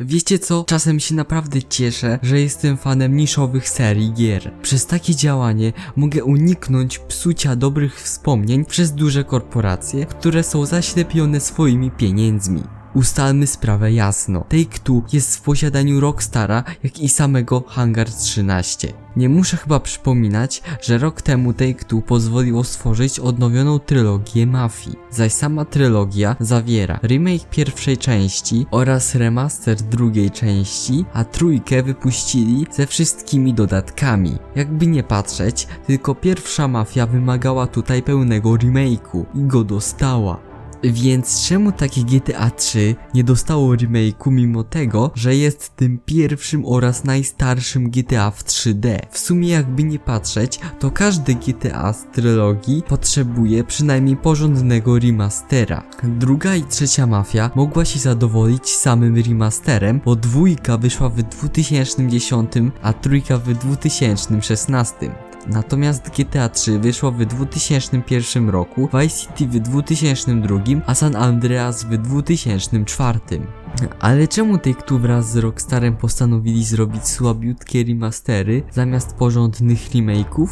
Wiecie co? Czasem się naprawdę cieszę, że jestem fanem niszowych serii gier. Przez takie działanie mogę uniknąć psucia dobrych wspomnień przez duże korporacje, które są zaślepione swoimi pieniędzmi. Ustalmy sprawę jasno. Take-Two jest w posiadaniu Rockstara, jak i samego Hangar 13. Nie muszę chyba przypominać, że rok temu Take-Two pozwoliło stworzyć odnowioną trylogię Mafii, zaś sama trylogia zawiera remake pierwszej części oraz remaster drugiej części, a trójkę wypuścili ze wszystkimi dodatkami. Jakby nie patrzeć, tylko pierwsza Mafia wymagała tutaj pełnego remake'u i go dostała. Więc czemu takie GTA 3 nie dostało remake'u mimo tego, że jest tym pierwszym oraz najstarszym GTA w 3D? W sumie jakby nie patrzeć, to każdy GTA z trylogii potrzebuje przynajmniej porządnego remastera. Druga i trzecia Mafia mogła się zadowolić samym remasterem, bo dwójka wyszła w 2010, a trójka w 2016. Natomiast GTA 3 wyszło w 2001 roku, Vice City w 2002, a San Andreas w 2004. Ale czemu Take-Two wraz z Rockstarem postanowili zrobić słabiutkie remastery zamiast porządnych remake'ów?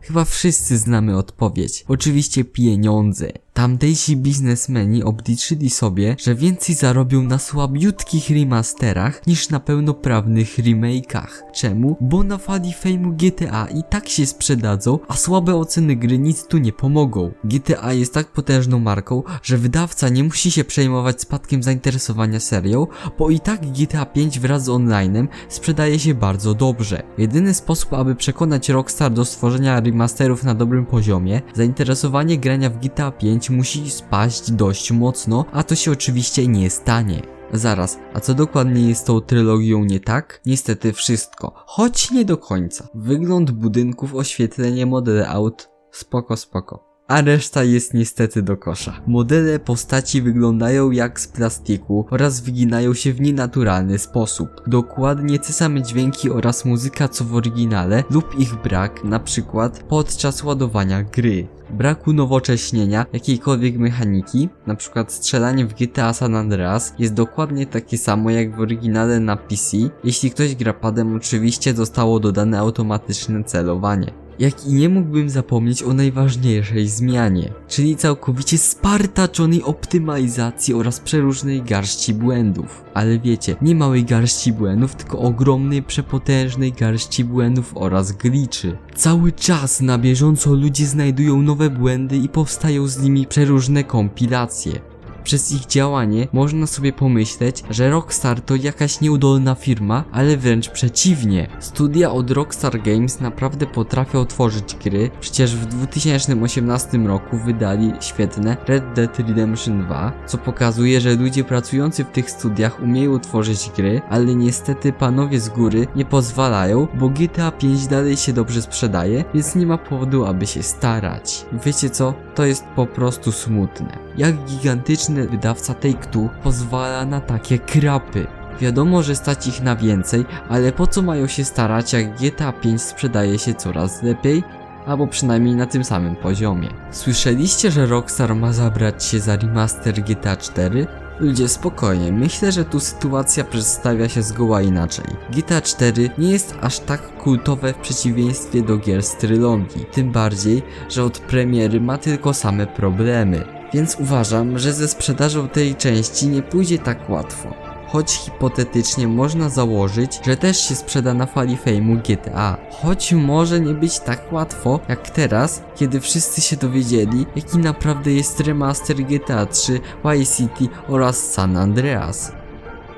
Chyba wszyscy znamy odpowiedź. Oczywiście pieniądze. Tamtejsi biznesmeni obliczyli sobie, że więcej zarobią na słabiutkich remasterach niż na pełnoprawnych remake'ach. Czemu? Bo na fali fejmu GTA i tak się sprzedadzą, a słabe oceny gry nic tu nie pomogą. GTA jest tak potężną marką, że wydawca nie musi się przejmować spadkiem zainteresowania serią, bo i tak GTA 5 wraz z onlinem sprzedaje się bardzo dobrze. Jedyny sposób, aby przekonać Rockstar do stworzenia remasterów na dobrym poziomie, zainteresowanie grania w GTA 5 musi spaść dość mocno, a to się oczywiście nie stanie. Zaraz, a co dokładnie jest tą trylogią nie tak? Niestety wszystko, choć nie do końca. Wygląd budynków, oświetlenie, modele aut, spoko spoko. A reszta jest niestety do kosza. Modele postaci wyglądają jak z plastiku oraz wyginają się w nienaturalny sposób. Dokładnie te same dźwięki oraz muzyka co w oryginale lub ich brak, na przykład podczas ładowania gry. Braku nowocześnienia jakiejkolwiek mechaniki, przykład strzelanie w GTA San Andreas jest dokładnie takie samo jak w oryginale na PC. Jeśli ktoś gra padem oczywiście zostało dodane automatyczne celowanie. Jak i nie mógłbym zapomnieć o najważniejszej zmianie, czyli całkowicie spartaczonej optymalizacji oraz przeróżnej garści błędów. Ale wiecie, nie małej garści błędów, tylko ogromnej, przepotężnej garści błędów oraz glitchy. Cały czas na bieżąco ludzie znajdują nowe błędy i powstają z nimi przeróżne kompilacje. Przez ich działanie można sobie pomyśleć, że Rockstar to jakaś nieudolna firma, ale wręcz przeciwnie. Studia od Rockstar Games naprawdę potrafią tworzyć gry, przecież w 2018 roku wydali świetne Red Dead Redemption 2, co pokazuje, że ludzie pracujący w tych studiach umieją tworzyć gry, ale niestety panowie z góry nie pozwalają, bo GTA 5 dalej się dobrze sprzedaje, więc nie ma powodu, aby się starać. Wiecie co? To jest po prostu smutne. Jak gigantyczny wydawca Take-Two pozwala na takie krapy. Wiadomo, że stać ich na więcej, ale po co mają się starać, jak GTA 5 sprzedaje się coraz lepiej? Albo przynajmniej na tym samym poziomie. Słyszeliście, że Rockstar ma zabrać się za remaster GTA 4? Ludzie spokojnie, myślę, że tu sytuacja przedstawia się zgoła inaczej. GTA 4 nie jest aż tak kultowe w przeciwieństwie do gier z trylogii, tym bardziej, że od premiery ma tylko same problemy. Więc uważam, że ze sprzedażą tej części nie pójdzie tak łatwo. Choć hipotetycznie można założyć, że też się sprzeda na fali fejmu GTA. Choć może nie być tak łatwo jak teraz, kiedy wszyscy się dowiedzieli, jaki naprawdę jest remaster GTA 3, Vice City oraz San Andreas.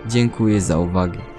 Dziękuję za uwagę.